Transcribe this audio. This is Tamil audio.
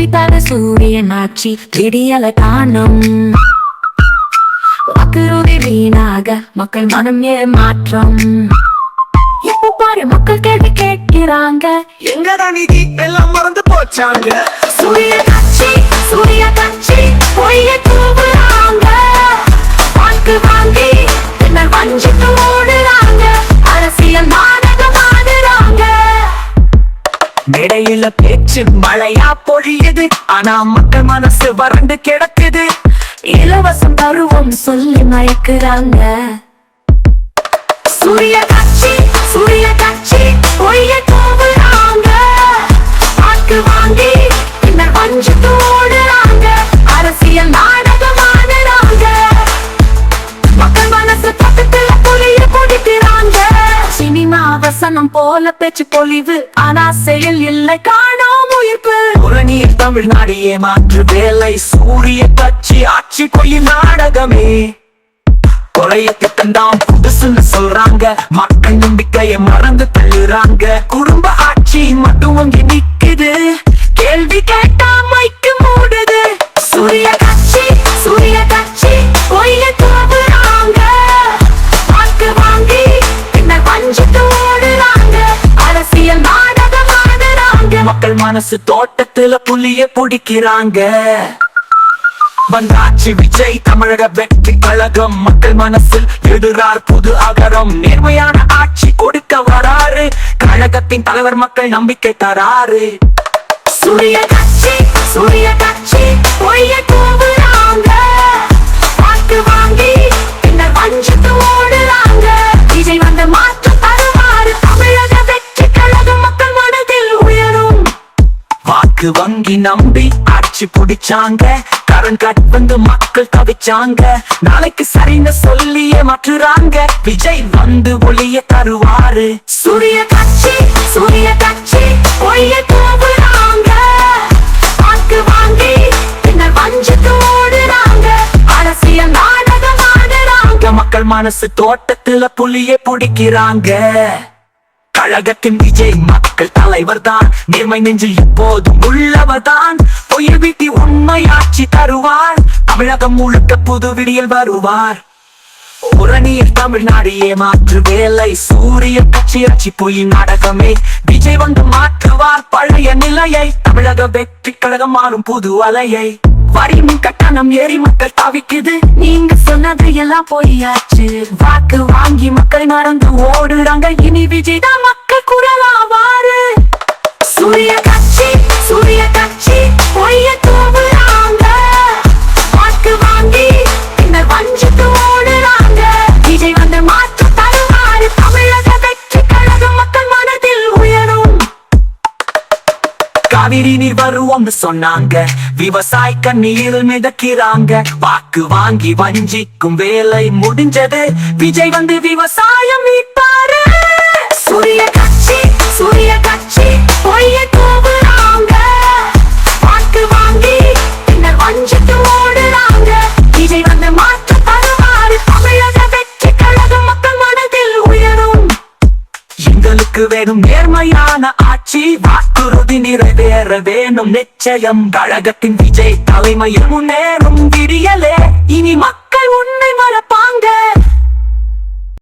நிரூபித்தார சூரியன் ஆட்சி விடியல காணும். வாக்குறுதி வீணாக மக்கள் மனம் ஏமாற்றம் இப்போ பாரு மக்கள் கேள்வி கேட்கிறாங்க. எங்கடா நிதி எல்லாம் மறந்து போச்சாங்க. சூரிய பேச்சு மழையா பொழியுது. ஆனா மக்கள் மனசு வறண்டு கிடக்குது. இலவசம் தருவோம் சொல்லி மயக்குறாங்க. சூரிய காட்சி சூரிய காட்சி பொய்ய தூவுறாங்க வாக்கு வாங்கி பின்னர் வஞ்சு தோடுறாங்க. அரசியல் நாடகம் ஆடுறாங்க மக்கள் மனசு பக்கத்துல புலிய குடிக்கிறாங்க சினிமா வசனம் போல பேச்சு பொலிவு ஆனா செயல் இல்லை காணும். நீர் புறநீர் தமிழ்நாடு ஏமாற்று வேலை. சூரிய கட்சி ஆட்சி கொய்யும் நாடகமே. கொலைய திட்டம்தான் புதுசுன்னு சொல்றாங்க. மக்கள் நம்பிக்கையை மறந்து தள்ளுறாங்க. குடும்ப ஆட்சி மட்டும் அங்கே நிக்குது. கேள்வி கேட்டா மைக்கு மூடுது. சூரிய கட்சி சூரிய கட்சி பொய்ய தூவுறாங்க மனசு தோட்டத்துல புள்ளிய பிடிக்கிறாங்க. வந்தாச்சு விஜய் தமிழக வெற்றி கழகம். மக்கள் மனசில் எழுறார் புது அகரம். நேர்மையான ஆட்சி கொடுக்க வராரு. கழகத்தின் தலைவர் மக்கள் நம்பிக்கை தராரு. சூரிய கட்சி சூரிய கட்சி வாக்கு வங்கி நம்பி. ஆட்சி பிடிச்சாங்க. கரண் கட் வந்து மக்கள் தவிச்சாங்க. நாளைக்கு சரின்னு சொல்லியே மாற்றுறாங்க. விஜய் வந்து ஒளிய தருவாரு. சூரிய கட்சி சூரிய கட்சி பொய்ய தூவுறாங்க. வாக்கு வாங்கி பின்னர் வஞ்சித்து ஓடுறாங்க. அரசியல் நாடகம் ஆடுறாங்க மக்கள் மனசு தோட்டத்துல புலிய பிடிக்கிறாங்க. கழகத்தின் விஜய் மக்கள் தலைவர் தான் நேர்மை நெஞ்சில் எப்போதும் உள்ளவர் தான் பொய் வீட்டி உண்மையாட்சி தருவார். தமிழகம் முழுக்க புது விடியல் வருவார். புறநீர் தமிழ்நாடு ஏமாற்று வேலை. சூரிய கட்சி ஆட்சி பொய் நாடகமே. விஜய் வந்து மாற்றுவார் பழைய நிலையை. தமிழக வெற்றி கழகம் மாறும் புது அலையை. வரி கட்டணம் ஏறி மக்கள் தவிக்குது நீங்க சொன்னது எல்லாம் பொய்யாச்சு. வாக்கு வாங்கி மக்கள் மறந்து ஓடுறாங்க. இனி விஜய் தான் மக்கள் குரலா காவிரி நீர் வருவோம்னு சொன்னாங்க. விவசாயிக்க நீர் மிதக்கிறாங்க. வாக்கு வாங்கி வஞ்சிக்கும் வேலை முடிஞ்சது. விஜய் வந்து விவசாயம் மீட்பாரு. சூரிய கட்சி சூரிய கட்சி பொய்ய கூவுறாங்க வாக்கு வாங்கி பின்னர் வஞ்சித்து ஓடுறாங்க. விஜய் வந்து மாற்று தருவாரு தமிழக வெற்றி கழக மக்கள் மனதில் உயரும். எங்களுக்கு வேணும் நேர்மையான ஆட்சி வாக்குறுதி நிறைவேற வேணும் நிச்சயம் கழகத்தின் விஜய் தலைமையில் முன்னேறும் விடியலே. இனி மக்கள் உன்னை மறப்பாங்க.